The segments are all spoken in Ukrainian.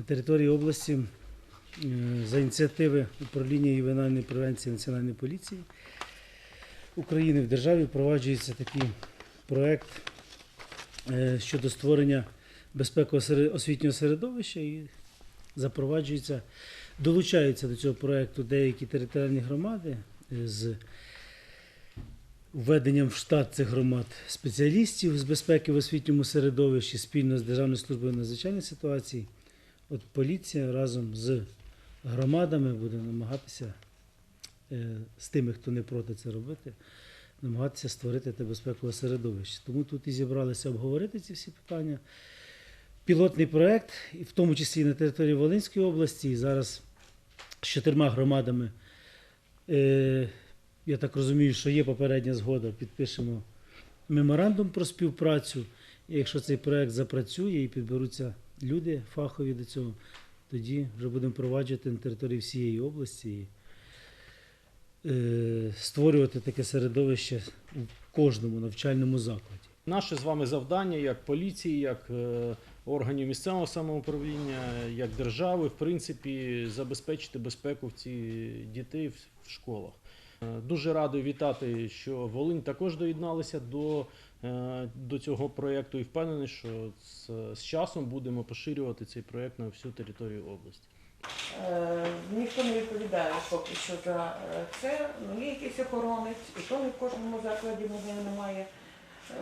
на території області за ініціативи управління ювенальної превенції Національної поліції України в державі впроваджується такий проект е, щодо створення безпекового освітнього середовища і запроваджується, долучаються до цього проекту деякі територіальні громади е, з введенням в штат цих громад спеціалістів з безпеки в освітньому середовищі спільно з Державною службою надзвичайних ситуацій. От поліція разом з громадами буде намагатися е, з тими, хто не проти це робити, намагатися створити те безпекове середовище. Тому тут і зібралися обговорити ці всі питання. Пілотний проект, в тому числі і на території Волинської області, і зараз з чотирма громадами. Е, я так розумію, що є попередня згода, підпишемо меморандум про співпрацю. І якщо цей проект запрацює і підберуться люди фахові до цього, тоді вже будемо впроваджувати на території всієї області і е, створювати таке середовище у кожному навчальному закладі. Наше з вами завдання як поліції, як е, органів місцевого самоуправління, як держави, в принципі, забезпечити безпеку в ці дітей в школах. Е, Дуже радий вітати, що Волинь також доєдналися до, е, до цього проєкту і впевнений, що з, з часом будемо поширювати цей проєкт на всю територію області. Е, Ніхто не відповідає поки що за е, це. Ну, є якийсь охоронець, і то не в кожному закладі можливо, немає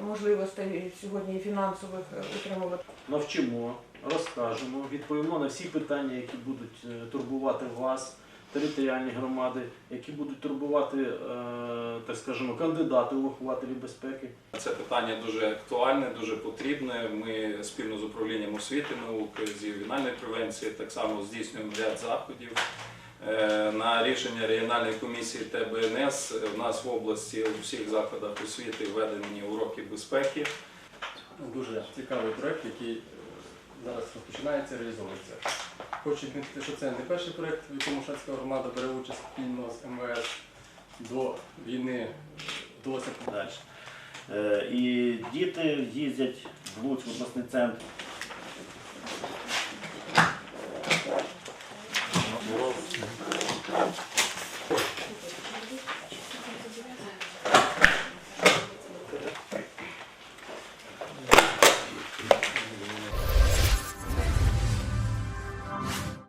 можливостей сьогодні фінансових утримувати. навчимо, розкажемо, відповімо на всі питання, які будуть турбувати вас, територіальні громади, які будуть турбувати, е, так скажемо, кандидати у вихователі безпеки. Це питання дуже актуальне, дуже потрібне. Ми спільно з управлінням освіти науки, з ювенальної превенції так само здійснюємо ряд заходів. Е, На рішення регіональної комісії ТБНС в нас в області у всіх закладах освіти введені уроки безпеки. Дуже цікавий проект, який зараз розпочинається, реалізовується. Хочу відмітити, що це не перший проєкт, в якому Шацька громада бере участь спільно з МВС. До війни вдалося далі. Е, І діти їздять в Луцьк, в обласний центр.